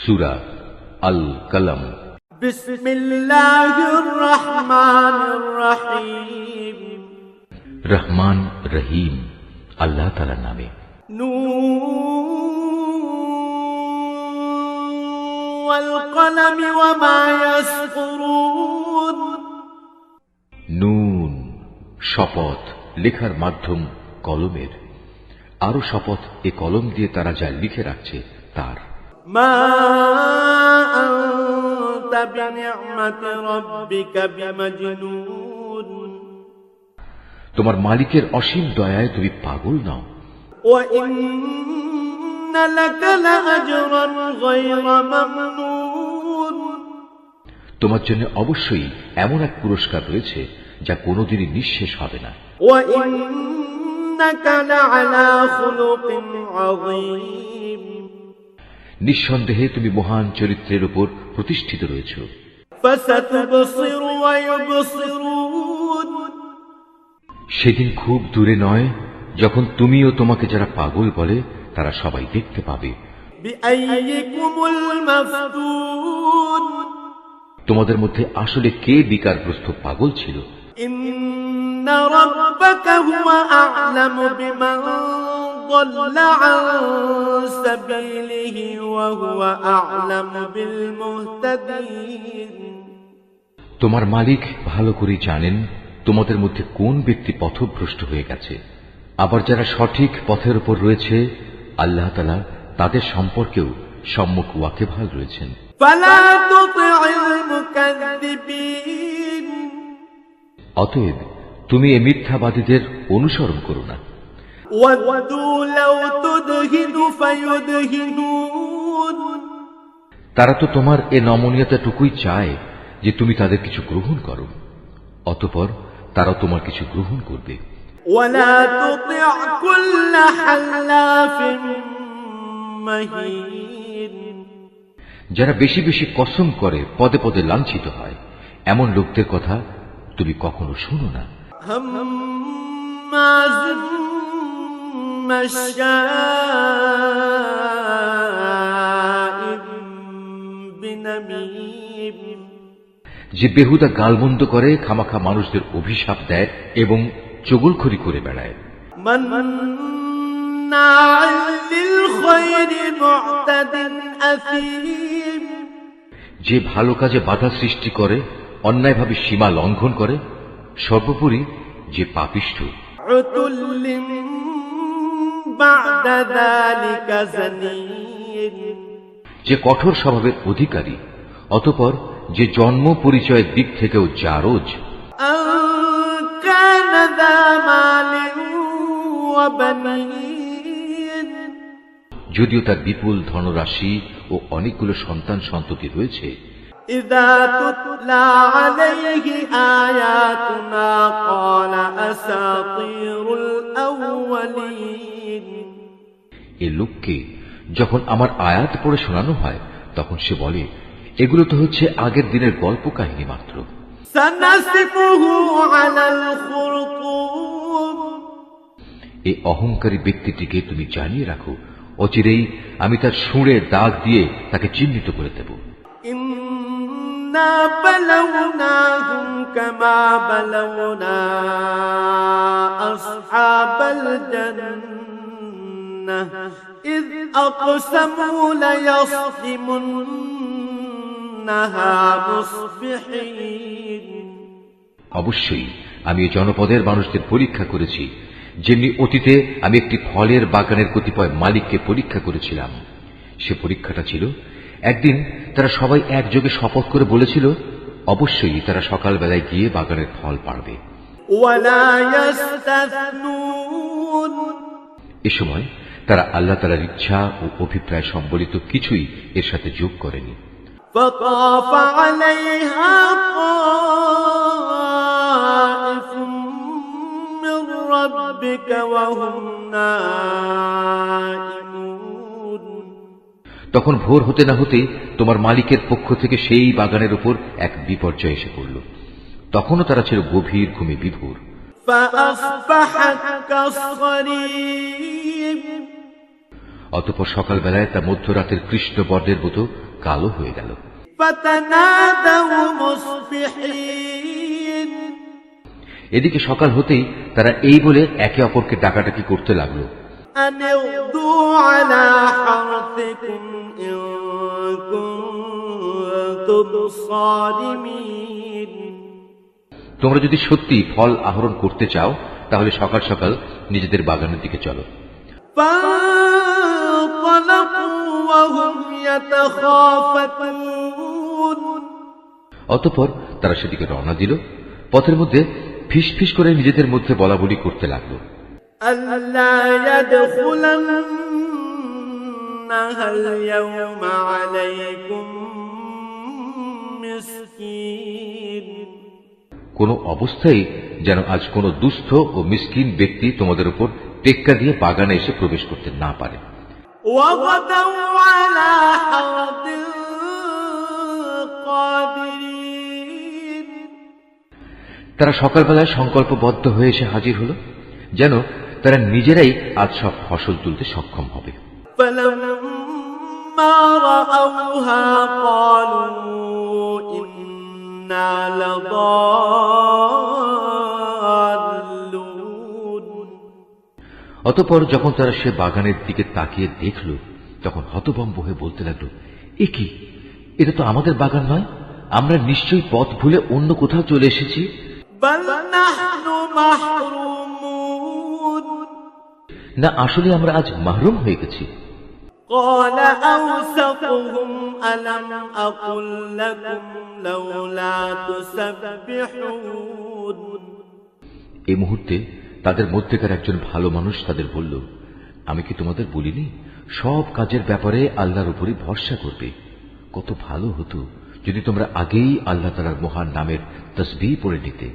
সুরা আল কলম بسم الله الرحمن الرحيم রহমান রহিম আল্লাহ তালার নামে نون والقلم وما يسطرون নুন শপথ লেখার মাধ্যম কলমের আরো শপথ এ কলম দিয়ে তারা যা লিখে রাখছে তার ما أنت بنعمة ربك بمجنون তোমার মালিকের অসীম দয়ায় তুমি পাগল নাও وإن لك لأجرا غير ممنون তোমার জন্য অবশ্যই এমন এক পুরস্কার রয়েছে যা কোনোদিনই নিঃশেষ হবে না وإنك لعلى خلق عظيم নিঃসন্দেহে তুমি মহান চরিত্রের উপর প্রতিষ্ঠিত রয়েছ। সেদিন খুব দূরে নয়, যখন তুমি ও তোমাকে যারা পাগল বলে, তারা সবাই দেখতে পাবে। তোমাদের মধ্যে আসলে কে বিকারগ্রস্ত পাগল ছিল? ضل عن سبيله وهو أعلم بالمهتدين তোমার মালিক ভালো করে জানেন তোমাদের মধ্যে কোন ব্যক্তি পথভ্রষ্ট হয়ে গেছে আবার যারা সঠিক পথের উপর রয়েছে আল্লাহ তালা তাদের সম্পর্কেও সম্মুখ ওয়াকেভাল রয়েছেন فلا تطع المكذبين অতএব তুমি এ মিথ্যাবাদীদের অনুসরণ করো না তারা তো তোমার এ নমনীয়তাটুকুই চায় যে তুমি তাদের কিছু গ্রহণ করো অতপর তারা তোমার কিছু গ্রহণ করবে ولا تطع كل حلاف مهين যারা বেশি বেশি কসম করে পদে পদে লাঞ্ছিত হয় এমন লোকদের কথা তুমি কখনো শুনো না هماز مشاء بنميم যে বেহুদা গালমন্দ করে খামাখা মানুষদের অভিশাপ দেয় এবং চগলখড়ি করে বেড়ায়। যে ভালো কাজে বাধা সৃষ্টি করে অন্যায়ভাবে সীমা লঙ্ঘন করে সর্বোপরি যে পাপিষ্ঠ। بعد ذلك زنيم যে কঠোর স্বভাবের অধিকারী অতপর যে জন্ম পরিচয়ের দিক থেকেও জারজ أن كان ذا مال وبنين যদিও তার বিপুল ধনরাশি ও অনেকগুলো সন্তান সন্ততি রয়েছে إذا تتلى عليه آياتنا قال أساطير الأولين এ লোককে যখন আমার আয়াত পড়ে শোনানো হয় তখন সে বলে এগুলো তো হচ্ছে আগের দিনের গল্প কাহিনী মাত্র سنسفه على الخرطوم এই অহংকারী ব্যক্তিটিকে তুমি জানিয়ে রাখো অচিরেই আমি তার সুঁড়ে দাগ দিয়ে তাকে চিহ্নিত করে দেব إنا بلوناهم كما بلونا أصحاب الجنة إذ أقسموا ليصرمنها مصبحين অবশ্যই আমি এই জনপদের মানুষদের পরীক্ষা করেছি যেমনি অতীতে আমি একটি ফলের বাগানের কতিপয় মালিককে পরীক্ষা করেছিলাম সে পরীক্ষাটা ছিল একদিন তারা সবাই একযোগে শপথ করে বলেছিল অবশ্যই তারা সকালবেলায় গিয়ে বাগানের ফল পাড়বে ولا يستثنون এ সময় তারা আল্লাহ তালার ইচ্ছা ও অভিপ্রায় সম্বলিত কিছুই এর সাথে যোগ করেনি فطاف عليها طائف من ربك وهم نائمون তখন ভোর হতে না হতেই তোমার মালিকের পক্ষ থেকে সেই বাগানের উপর এক বিপর্যয় এসে পড়ল তখনও তারা ছিল গভীর ঘুমে বিভোর فأصبحت كالصريم অতপর সকালবেলায় তা মধ্যরাতের কৃষ্ণ বর্ণের মতো কালো হয়ে গেল। এদিকে সকাল হতেই তারা এই বলে একে অপরকে ডাকাটাকি করতে লাগল। তোমরা যদি সত্যি ফল আহরণ করতে চাও তাহলে সকাল সকাল নিজেদের বাগানের দিকে চলো। অতপর তারা সেদিকে রওনা দিল। পথের মধ্যে ফিস ফিস করে নিজেদের মধ্যে বলা বলি করতে লাগল। কোন অবস্থায় যেন আজ কোন দুস্থ ও মিসকিন ব্যক্তি তোমাদের উপর টেক্কা দিয়ে বাগানে এসে প্রবেশ করতে না পারে। وغدوا على حرد قادرين তারা সকালবেলায় সংকল্পবদ্ধ হয়ে এসে হাজির হলো যেন তারা নিজেরাই আজ সব ফসল তুলতে সক্ষম হবে فلما رأوها قالوا إنا لضالون অতপর যখন তারা সে বাগানের দিকে তাকিয়ে দেখল তখন হতভম্ব হয়ে বলতে লাগলো এ কি এটা তো আমাদের বাগান নয় আমরা নিশ্চয়ই পথ ভুলে অন্য কোথাও চলে এসেছি بل نحن محرومون না আসলে আমরা আজ মাহরুম হয়ে গেছি قال أوسطهم ألم أقل لكم لولا تسبحون এই মুহূর্তে তাদের মধ্যেকার একজন ভালো মানুষ তাদের বলল আমি কি তোমাদের বলিনি? সব কাজের ব্যাপারে আল্লাহর উপরই ভরসা করবে। কত ভালো হতো যদি তোমরা আগেই আল্লাহ তালার মহান নামের তসবি পড়ে নিতে।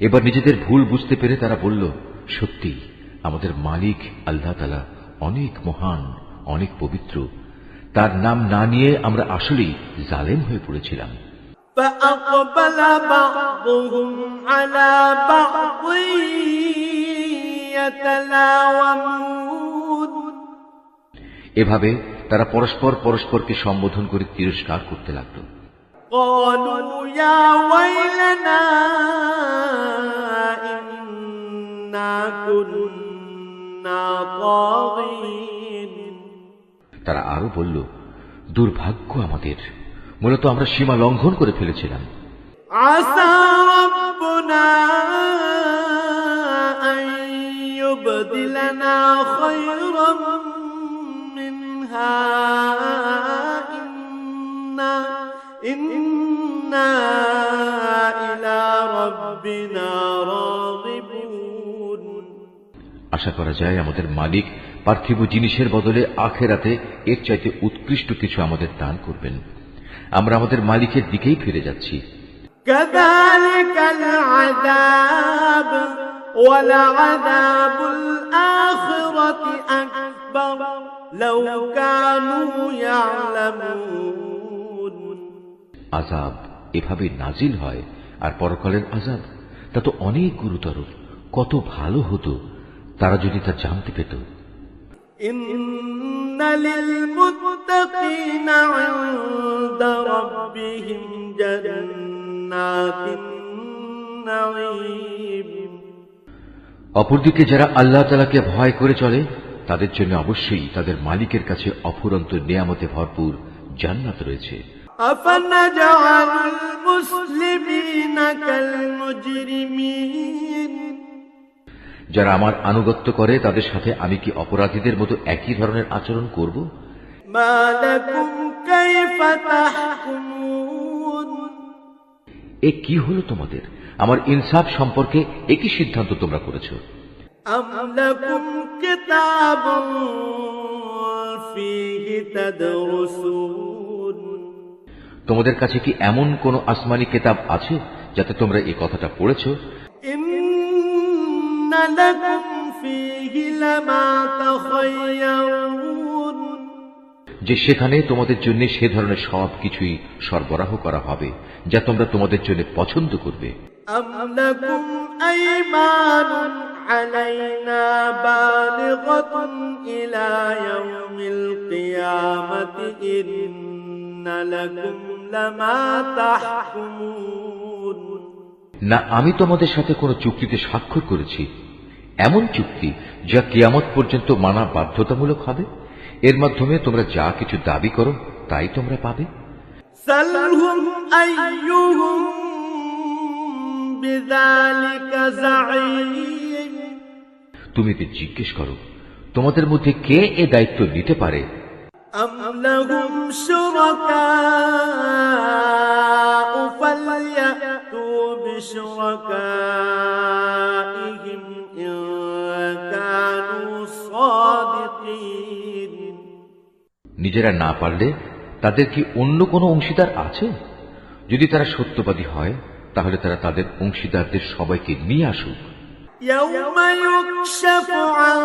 এবার নিজেদের ভুল বুঝতে পেরে তারা বলল সত্যি আমাদের মালিক আল্লাহ তালা অনেক মহান অনেক পবিত্র তার নাম না নিয়ে আমরা আসলেই জালেম হয়ে পড়েছিলাম فأقبل بعضهم على بعض يتلاومون এভাবে তারা পরস্পর পরস্পরকে সম্বোধন করে তিরস্কার করতে লাগলো قالوا يا ويلنا তারা আরো বলল দুর্ভাগ্য আমাদের মূলত আমরা সীমা লঙ্ঘন করে ফেলেছিলাম عسى ربنا أن يبدلنا خيرا منها إنا, إنا إلى ربنا راغبون আশা করা যায় আমাদের মালিক পার্থিব জিনিসের বদলে আখেরাতে এর চাইতে উৎকৃষ্ট কিছু আমাদের দান করবেন। আমরা আমাদের মালিকের দিকেই ফিরে যাচ্ছি। আজাব এভাবে নাজিল হয় আর পরকালের আজাব তা তো অনেক গুরুতর কত ভালো হতো তারা যদি তা জানতে পেত। إن للمتقين عند ربهم جنات النعيم অপরদিকে যারা আল্লাহ তালাকে ভয় করে চলে তাদের জন্য অবশ্যই তাদের মালিকের কাছে অফুরন্ত নিয়ামতে ভরপুর জান্নাত রয়েছে أفنجعل المسلمين كالمجرمين যারা আমার আনুগত্য করে তাদের সাথে আমি কি অপরাধীদের মতো একই ধরনের আচরণ করব? এ কি হলো তোমাদের? আমার ইনসাফ সম্পর্কে একই সিদ্ধান্ত তোমরা করেছ। তোমাদের কাছে কি এমন কোন আসমানি কেতাব আছে যাতে তোমরা এই কথাটা পড়েছ? لكم فيه لما تخيرون যে সেখানে তোমাদের জন্য সে ধরনের সব কিছুই সরবরাহ করা হবে যা তোমরা তোমাদের জন্য পছন্দ করবে أم لكم أيمان علينا بالغة إلى يوم القيامة إن لكم لما تحكمون না আমি তোমাদের সাথে কোনো চুক্তিতে স্বাক্ষর করেছি এমন চুক্তি যা কিয়ামত পর্যন্ত মানা বাধ্যতামূলক হবে এর মাধ্যমে তোমরা যা কিছু দাবি করো তাই তোমরা পাবে سلهم أيهم بذلك زعيم তুমি এতে জিজ্ঞেস করো তোমাদের মধ্যে কে এ দায়িত্ব নিতে পারে أم لهم شركاء নিজেরা না পারলে তাদের কি অন্য কোনো অংশীদার আছে যদি তারা সত্যবাদী হয় তাহলে তারা তাদের অংশীদারদের সবাইকে নিয়ে আসুক يوم يكشف عن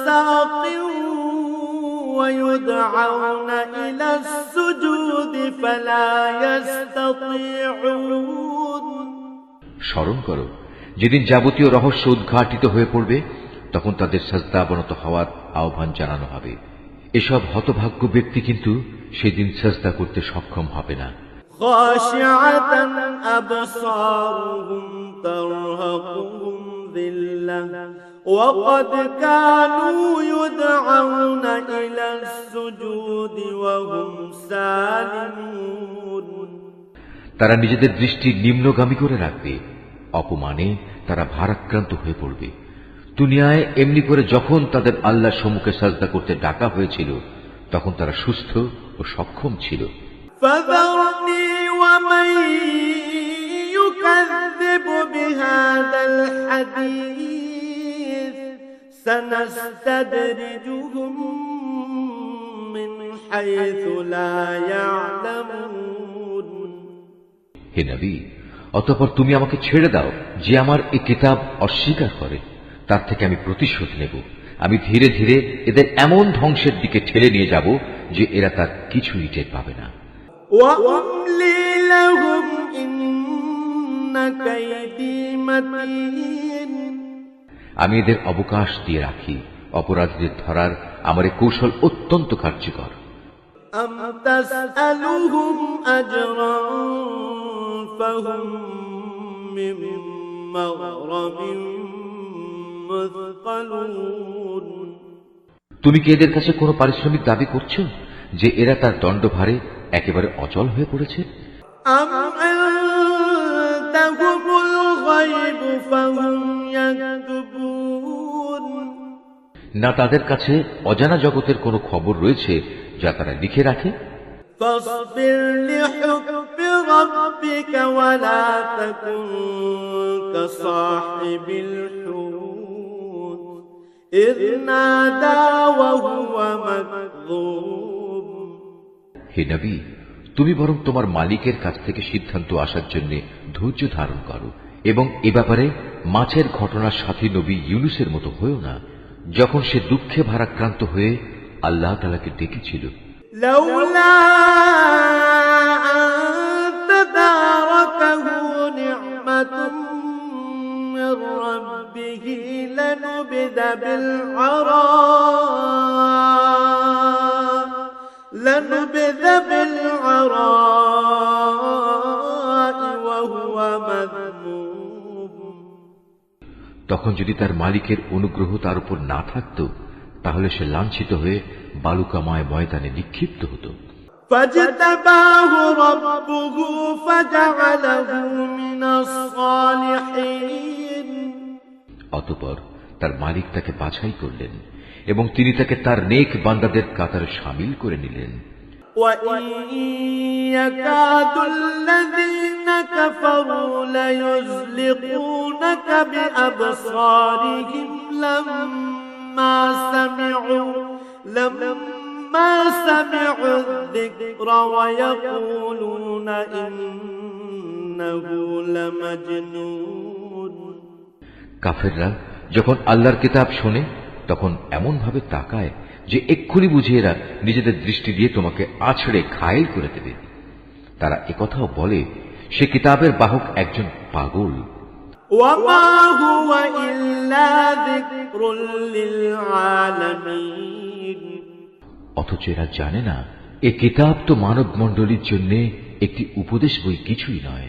ساق ويدعون إلى السجود فلا يستطيعون স্মরণ করো যেদিন যাবতীয় রহস্য উদ্ঘাটিত হয়ে পড়বে তখন তাদের সাজদাবনত হওয়ার আহ্বান জানানো হবে এসব হতভাগ্য ব্যক্তি কিন্তু সেদিন সাজদা করতে সক্ষম হবে না خاشعة أبصارهم ترهقهم ذلة وقد كانوا يدعون إلى السجود وهم سالمون তারা নিজেদের দৃষ্টি নিম্নগামী করে রাখবে অপমানে তারা ভারাক্রান্ত হয়ে পড়বে দুনিয়ায় এমনি করে যখন তাদের আল্লাহ সম্মুখে সাজদা করতে ডাকা হয়েছিল তখন তারা সুস্থ ও সক্ষম ছিল। হে নবী অতঃপর তুমি আমাকে ছেড়ে দাও যে আমার এই কিতাব অস্বীকার করে। তার থেকে আমি প্রতিশোধ নেব আমি ধীরে ধীরে এদের এমন ধ্বংসের দিকে ঠেলে নিয়ে যাব যে এরা তার কিছুই টের পাবে না وأملي لهم إن كيدي متين আমি এদের অবকাশ দিয়ে রাখি অপরাধীদের ধরার আমার এই কৌশল অত্যন্ত কার্যকর أم تسألهم أجرا فهم من مغرم مثقلون তুমি কি এদের কাছে কোনো পারিশ্রমিক দাবি করছো যে এরা তার দণ্ডভারে একেবারে অচল হয়ে পড়েছে أم عندهم الغيب فهم يكتبون না তাদের কাছে অজানা জগতের কোনো খবর রয়েছে যা তারা লিখে রাখে فاصبر لحكم ربك ولا تكن كصاحب الحوت হে নবী তুমি বরং তোমার মালিকের কাছ থেকে সিদ্ধান্ত আসার জন্য ধৈর্য ধারণ করো এবং এ ব্যাপারে মাছের ঘটনার সাথে নবী ইউনুসের মতো হয়েও না যখন সে দুঃখে ভারাক্রান্ত হয়ে আল্লাহ তালাকে ডেকেছিল لولا أن تداركه نعمة من ربه لنبذ بالعراء لنبذ بالعراء وهو مذموم তখন যদি তার মালিকের অনুগ্রহ তার উপর না থাকত তাহলে সে লাঞ্ছিত হয়ে বালুকাময় ময়দানে নিক্ষিপ্ত হতো فاجتباه ربه فجعله من الصالحين অতপর তার মালিক তাকে বাছাই করলেন এবং তিনি তাকে তার নেক বান্দাদের কাতারে সামিল করে নিলেন وإن يكاد الذين كفروا ليزلقونك بأبصارهم لما سمعوا لما سمعوا الذكر ويقولون إنه لمجنون কাফেররা যখন আল্লাহর কিতাব শোনে তখন এমনভাবে তাকায় যে এক্ষুনি বুঝে এরা নিজেদের দৃষ্টি দিয়ে তোমাকে আছড়ে ঘায়েল করে দেবে। তারা একথাও বলে সে কিতাবের বাহক একজন পাগল। অথচ এরা জানে না এ কিতাব তো মানব মণ্ডলীর জন্য একটি উপদেশ বই কিছুই নয়।